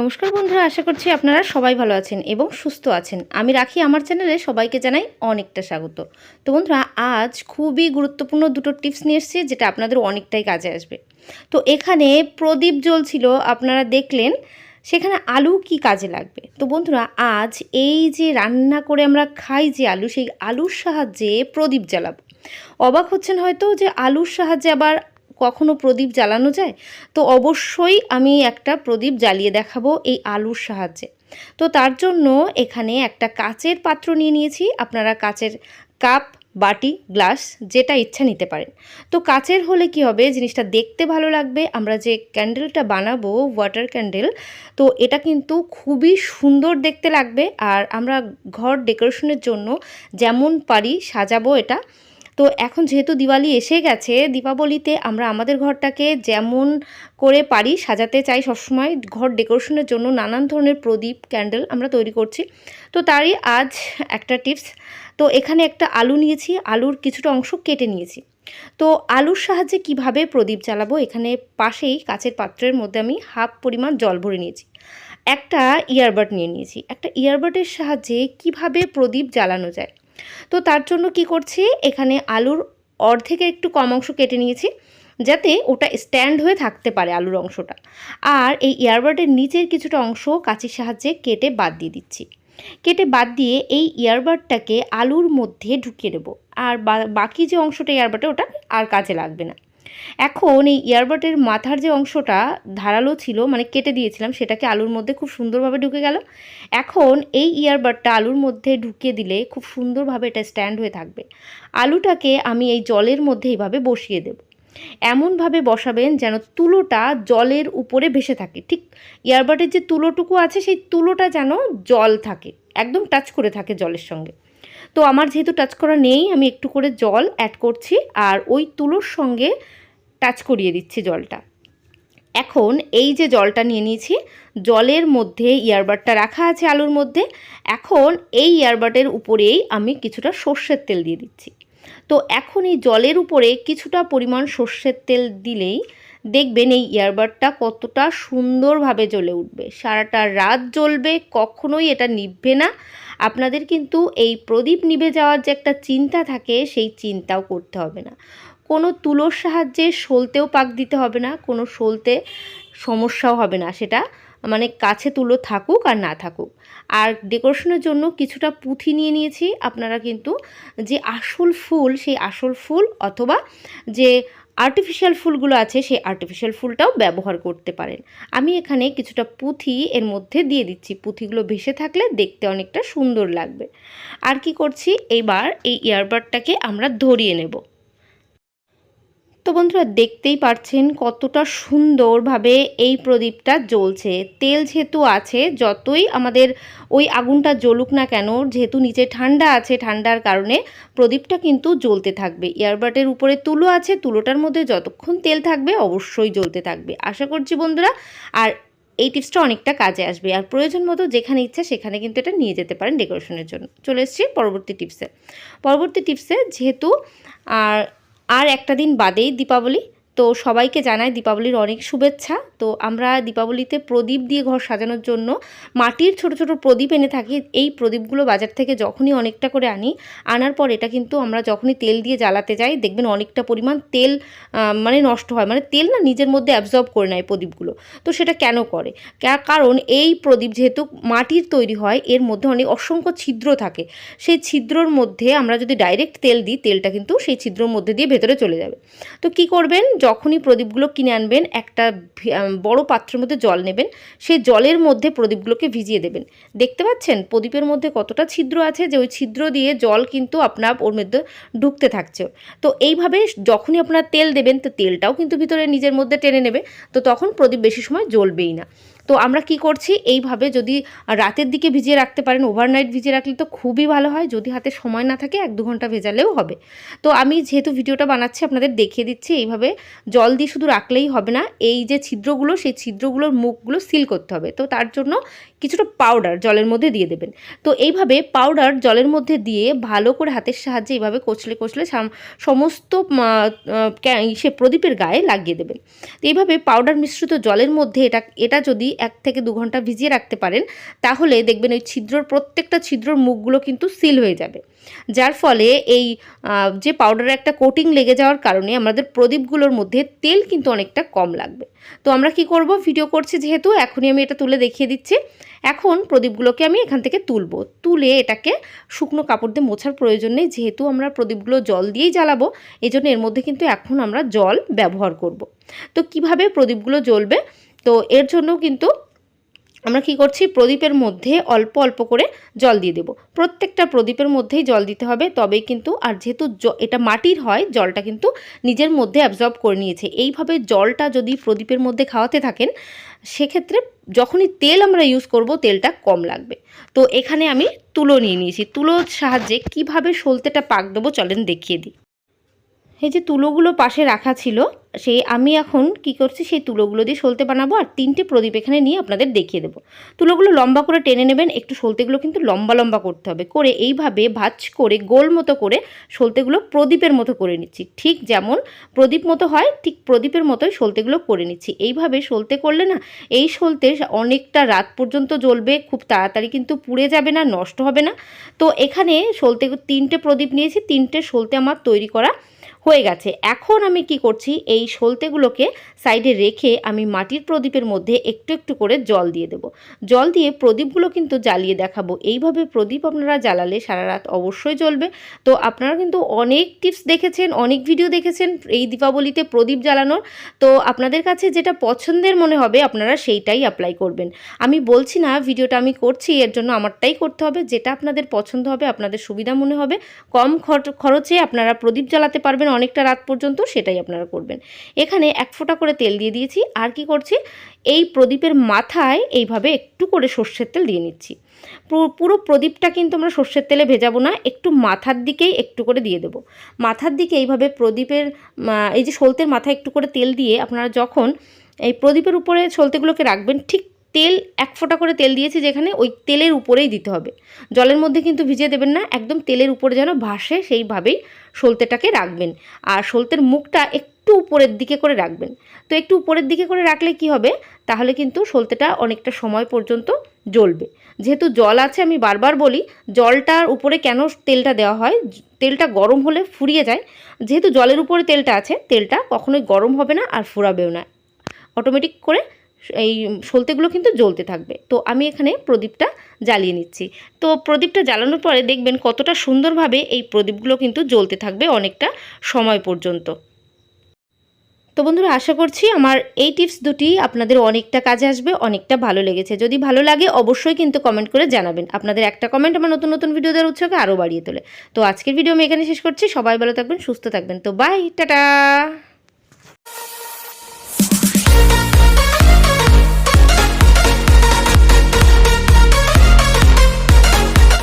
নমস্কার বন্ধুরা, আশা করছি আপনারা সবাই ভালো আছেন এবং সুস্থ আছেন। আমি রাখি, আমার চ্যানেলে সবাইকে জানাই অনেকটা স্বাগত। তো বন্ধুরা, আজ খুবই গুরুত্বপূর্ণ দুটো টিপস নিয়ে এসেছি, যেটা আপনাদের অনেকটাই কাজে আসবে। তো এখানে প্রদীপ জ্বলছিল, আপনারা দেখলেন, সেখানে আলু কি কাজে লাগবে? তো বন্ধুরা, আজ এই যে রান্না করে আমরা খাই যে আলু, সেই আলুর সাহায্যে প্রদীপ জ্বালাবো। অবাক হচ্ছেন হয়তো যে আলুর সাহায্যে আবার কখনো প্রদীপ জ্বালানো যায়? তো অবশ্যই আমি একটা প্রদীপ জ্বালিয়ে দেখাবো এই আলুর সাহায্যে। তো তার জন্য এখানে একটা কাচের পাত্র নিয়ে নিয়েছি। আপনারা কাচের কাপ, বাটি, গ্লাস, যেটা ইচ্ছা নিতে পারেন। তো কাচের হলে কি হবে? জিনিসটা দেখতে ভালো লাগবে। আমরা যে ক্যান্ডেলটা বানাবো, ওয়াটার ক্যান্ডেল, তো এটা কিন্তু খুবই সুন্দর দেখতে লাগবে। আর আমরা ঘর ডেকোরেশনের জন্য যেমন পারি সাজাবো এটা। তো এখন যেহেতু দিওয়ালি এসে গেছে, দীপাবলিতে আমরা আমাদের ঘরটাকে যেমন করে পারি সাজাতে চাই সবসময়। ঘর ডেকোরেশনের জন্য নানান ধরনের প্রদীপ, ক্যান্ডেল আমরা তৈরি করছি। তো তারই আজ একটা টিপস। তো এখানে একটা আলু নিয়েছি, আলুর কিছুটা অংশ কেটে নিয়েছি। তো আলুর সাহায্যে কীভাবে প্রদীপ জ্বালাবো? এখানে পাশেই কাচের পাত্রের মধ্যে আমি হাফ পরিমাণ জল ভরে নিয়েছি। একটা ইয়ারবাড নিয়ে নিয়েছি। একটা ইয়ারবাডের সাহায্যে কীভাবে প্রদীপ জ্বালানো যায়? তো তার জন্য কি করছি? এখানে আলুর অর্ধেকের একটু কম অংশ কেটে নিয়েছি, যাতে ওটা স্ট্যান্ড হয়ে থাকতে পারে আলুর অংশটা। আর এই ইয়ারবাডের নিচের কিছুটা অংশ কাঁচির সাহায্যে কেটে বাদ দিয়ে দিচ্ছি। কেটে বাদ দিয়ে এই ইয়ারবার্ডটাকে আলুর মধ্যে ঢুকিয়ে দেবো আর বাকি যে অংশটা ইয়ারবাডে ওটা আর কাজে লাগবে না। এখন এই ইয়ারবাডের মাথার যে অংশটা ধারালো ছিল মানে কেটে দিয়েছিলাম, সেটাকে আলুর মধ্যে খুব সুন্দরভাবে ঢুকে গেল। এখন এই ইয়ারবাডটা আলুর মধ্যে ঢুকিয়ে দিলে খুব সুন্দরভাবে এটা স্ট্যান্ড হয়ে থাকবে। আলুটাকে আমি এই জলের মধ্যে এইভাবে বসিয়ে দেব। এমনভাবে বসাবেন যেন তুলোটা জলের উপরে ভেসে থাকে। ঠিক ইয়ারবাডের যে তুলোটুকু আছে, সেই তুলোটা যেন জল থাকে, একদম টাচ করে থাকে জলের সঙ্গে। তো আমার যেহেতু টাচ করা নেই, আমি একটু করে জল অ্যাড করছি, আর ওই তুলোর সঙ্গে টাচ করিয়ে দিচ্ছি জলটা। এখন এই যে জলটা নিয়ে নিয়েছি, জলের মধ্যে ইয়ারবাডটা রাখা আছে আলুর মধ্যে। এখন এই ইয়ারবাডের উপরেই আমি কিছুটা সর্ষের তেল দিয়ে দিচ্ছি। তো এখন এই জলের উপরে কিছুটা পরিমাণ সর্ষের তেল দিলেই দেখবেন এই ইয়ারবাডটা কতটা সুন্দরভাবে জ্বলে উঠবে। সারাটা রাত জ্বলবে, কখনোই এটা নিভবে না। আপনাদের কিন্তু এই প্রদীপ নিভে যাওয়ার যে একটা চিন্তা থাকে, সেই চিন্তাও করতে হবে না। কোনো তুলোর সাহায্যে সলতেও পাক দিতে হবে না, কোনো সলতে সমস্যাও হবে না। সেটা মানে কাছে তুলো থাকুক আর না থাকুক। আর ডেকোরেশনের জন্য কিছুটা পুঁথি নিয়ে নিয়েছি। আপনারা কিন্তু যে আসল ফুল, সেই আসল ফুল অথবা যে আর্টিফিশিয়াল ফুলগুলো আছে, সেই আর্টিফিশিয়াল ফুলটাও ব্যবহার করতে পারেন। আমি এখানে কিছুটা পুঁথি এর মধ্যে দিয়ে দিচ্ছি। পুঁথিগুলো ভেসে থাকলে দেখতে অনেকটা সুন্দর লাগবে। আর কি করছি? এবার এই ইয়ারবাডটাকে আমরা ধরিয়ে নেব। তো বন্ধুরা দেখতেই পারছেন কতটা সুন্দরভাবে এই প্রদীপটা জ্বলছে। তেল যেহেতু আছে, যতই আমাদের ওই আগুনটা জ্বলুক না কেন, যেহেতু নিচে ঠান্ডা আছে, ঠান্ডার কারণে প্রদীপটা কিন্তু জ্বলতে থাকবে। এয়ারবাটের উপরে তুলো আছে, তুলোটার মধ্যে যতক্ষণ তেল থাকবে অবশ্যই জ্বলতে থাকবে। আশা করছি বন্ধুরা, আর এই টিপসটা অনেকটা কাজে আসবে। আর প্রয়োজন মতো যেখানে ইচ্ছা সেখানে কিন্তু এটা নিয়ে যেতে পারেন ডেকোরেশনের জন্য। চলে এসেছি পরবর্তী টিপসে। পরবর্তী টিপসে যেহেতু, আর আর একটা দিন বাদেই দীপাবলি। তো সবাইকে জানাই দীপাবলির অনেক শুভেচ্ছা। তো আমরা দীপাবলিতে প্রদীপ দিয়ে ঘর সাজানোর জন্য মাটির ছোট ছোট প্রদীপ এনে থাকি। এই প্রদীপগুলো বাজার থেকে যখনই অনেকটা করে আনি, আনার পর এটা কিন্তু আমরা যখনই তেল দিয়ে জ্বালাতে যাই, দেখবেন অনেকটা পরিমাণ তেল মানে নষ্ট হয়। মানে তেল না নিজের মধ্যে অ্যাবজর্ব করে নেয় প্রদীপগুলো। তো সেটা কেন করে? কারণ এই প্রদীপ যেহেতু মাটির তৈরি হয়, এর মধ্যে অনেক অসংখ্য ছিদ্র থাকে। সেই ছিদ্রর মধ্যে আমরা যদি ডাইরেক্ট তেল দিই, তেলটা কিন্তু সেই ছিদ্রর মধ্যে দিয়ে ভেতরে চলে যাবে। তো কি করবেন? যখনই প্রদীপগুলো কিনে আনবেন, একটা বড় পাত্রের মধ্যে জল নেবেন, সেই জলের মধ্যে প্রদীপগুলোকে ভিজিয়ে দেবেন। দেখতে পাচ্ছেন? প্রদীপের মধ্যে কতটা ছিদ্র আছে যে ওই ছিদ্র দিয়ে জল কিন্তু আপনার ওর মধ্যে ঢুকতে থাকছে। তো এইভাবে যখনই আপনার তেল দেবেন, তো তেলটাও কিন্তু ভিতরে নিজের মধ্যে টেনে নেবে, তো তখন প্রদীপ বেশি সময় জ্বলবেই না। তো আমরা কি করছি? এইভাবে যদি রাতের দিকে ভিজিয়ে রাখতে পারেন ওভারনাইট ভিজিয়ে রাখলে তো খুবই ভালো হয়। যদি হাতে সময় না থাকে, এক দু ঘণ্টা ভেজালেও হবে। তো আমি যেহেতু ভিডিওটা বানাচ্ছি, আপনাদের দেখিয়ে দিচ্ছি এইভাবে জল দিয়ে শুধু রাখলেই হবে না। এই যে ছিদ্রগুলো, সেই ছিদ্রগুলোর মুখগুলো সিল করতে হবে। তো তার জন্য কিছুটা পাউডার জলের মধ্যে দিয়ে দেবেন। তো এইভাবে পাউডার জলের মধ্যে দিয়ে ভালো করে হাতের সাহায্যে এইভাবে কচলে কচলে সমস্ত সে প্রদীপের গায়ে লাগিয়ে দেবেন। তো এইভাবে পাউডার মিশ্রিত জলের মধ্যে এটা এটা যদি এক থেকে দু ঘণ্টা ভিজিয়ে রাখতে পারেন, তাহলে দেখবেন ওই ছিদ্রর প্রত্যেকটা ছিদ্রর মুখগুলো কিন্তু সিল হয়ে যাবে। যার ফলে এই যে পাউডারের একটা কোটিং লেগে যাওয়ার কারণে আমাদের প্রদীপগুলোর মধ্যে তেল কিন্তু অনেকটা কম লাগবে। তো আমরা কি করব? ভিডিও করছি যেহেতু, এখনই আমি এটা তুলে দেখিয়ে দিচ্ছি। এখন প্রদীপগুলোকে আমি এখান থেকে তুলব। তুলে এটাকে শুকনো কাপড় দিয়ে মোছার প্রয়োজন নেই, যেহেতু আমরা প্রদীপগুলো জল দিয়েই জ্বালাবো এই জন্য এর মধ্যে কিন্তু এখন আমরা জল ব্যবহার করব। তো কীভাবে প্রদীপগুলো জ্বলবে? তো এর জন্য কিন্তু আমরা কি করছি? প্রদীপের মধ্যে অল্প অল্প করে জল দিয়ে দেব। প্রত্যেকটা প্রদীপের মধ্যেই জল দিতে হবে, তবেই কিন্তু, আর যেহেতু এটা মাটির হয়, জলটা কিন্তু নিজের মধ্যে অ্যাবজর্ব করে নিয়েছে। এইভাবে জলটা যদি প্রদীপের মধ্যে খাওয়াতে থাকেন, সেক্ষেত্রে যখনই তেল আমরা ইউজ করব, তেলটা কম লাগবে। তো এখানে আমি তুলো নিয়ে নিয়েছি। তুলোর সাহায্যে কীভাবে সলতেটা পাক দেবো, চলেন দেখিয়ে দিই। এই যে তুলোগুলো পাশে রাখা ছিল, সেই আমি এখন কি করছি, সেই তুলোগুলো দিয়ে সলতে বানাবো আর তিনটে প্রদীপ এখানে নিয়ে আপনাদের দেখিয়ে দেবো। তুলোগুলো লম্বা করে টেনে নেবেন, একটু সলতেগুলো কিন্তু লম্বা লম্বা করতে হবে। করে এইভাবে ভাজ করে, গোল মতো করে সলতেগুলো প্রদীপের মতো করে নিচ্ছি। ঠিক যেমন প্রদীপ মতো হয়, ঠিক প্রদীপের মতোই সলতেগুলো করে নিচ্ছি। এইভাবে সলতে করলে না, এই সলতে অনেকটা রাত পর্যন্ত জ্বলবে, খুব তাড়াতাড়ি কিন্তু পুড়ে যাবে না, নষ্ট হবে না। তো এখানে সলতে তিনটে প্রদীপ নিয়েছি, তিনটে সলতে আমার তৈরি করা হয়ে গেছে। এখন আমি কি করছি? এই সলতেগুলোকে সাইডে রেখে আমি মাটির প্রদীপের মধ্যে একটু একটু করে জল দিয়ে দেব। জল দিয়ে প্রদীপগুলো কিন্তু জ্বালিয়ে দেখাবো। এইভাবে প্রদীপ আপনারা জ্বালালে সারা রাত অবশ্যই জ্বলবে। তো আপনারা কিন্তু অনেক টিপস দেখেছেন, অনেক ভিডিও দেখেছেন এই দীপাবলিতে প্রদীপ জ্বালানোর। তো আপনাদের কাছে যেটা পছন্দের মনে হবে, আপনারা সেইটাই অ্যাপ্লাই করবেন। আমি বলছি না ভিডিওটা আমি করছি, এর জন্য আমারটাই করতে হবে। যেটা আপনাদের পছন্দ হবে, আপনাদের সুবিধা মনে হবে, কম খর- খরচে আপনারা প্রদীপ জ্বালাতে পারবেন। অনেকটা রাত পর্যন্ত সেটাই আপনারা করবেন। এখানে এক ফোঁটা করে তেল দিয়ে দিয়েছি। আর কি করছি? এই প্রদীপের মাথায় এইভাবে একটু করে সর্ষের তেল দিয়ে নিচ্ছি। পুরো- পুরো প্রদীপটা কিন্তু আমরা সর্ষের তেলে ভেজাবো না, একটু মাথার দিকেই একটু করে দিয়ে দেবো। মাথার দিকে এইভাবে প্রদীপের এই যে সলতের মাথায় একটু করে তেল দিয়ে আপনারা যখন এই প্রদীপের উপরে সলতেগুলোকে রাখবেন, ঠিক তেল, এক ফোঁটা করে তেল দিয়েছি যেখানে ওই তেলের উপরেই দিতে হবে। জলের মধ্যে কিন্তু ভিজিয়ে দেবেন না, একদম তেলের উপরে যেন ভাসে সেইভাবেই সলতেটাকে রাখবেন। আর সলতের মুখটা একটু উপরের দিকে করে রাখবেন। তো একটু উপরের দিকে করে রাখলে কি হবে? তাহলে কিন্তু সলতেটা অনেকটা সময় পর্যন্ত জ্বলবে। যেহেতু জল আছে, আমি বারবার বলি, জলটার উপরে কেন তেলটা দেওয়া হয়? তেলটা গরম হলে ফুরিয়ে যায়। যেহেতু জলের উপরে তেলটা আছে, তেলটা কখনোই গরম হবে না আর ফুরাবেও না। অটোমেটিক করে এই সলতেগুলো কিন্তু জ্বলতে থাকবে। তো আমি এখানে প্রদীপটা জ্বালিয়ে নিচ্ছি। তো প্রদীপটা জ্বালানোর পরে দেখবেন কতটা সুন্দরভাবে এই প্রদীপগুলো কিন্তু জ্বলতে থাকবে অনেকটা সময় পর্যন্ত। তো বন্ধুরা, আশা করছি আমার এই টিপস দুটি আপনাদের অনেকটা কাজে আসবে, অনেকটা ভালো লেগেছে। যদি ভালো লাগে অবশ্যই কিন্তু কমেন্ট করে জানাবেন। আপনাদের একটা কমেন্ট আমার নতুন নতুন ভিডিও দেওয়ার উৎসাহকে আরও বাড়িয়ে তোলে। তো আজকের ভিডিও আমি এখানে শেষ করছি। সবাই ভালো থাকবেন, সুস্থ থাকবেন। তো বাই, টাটা!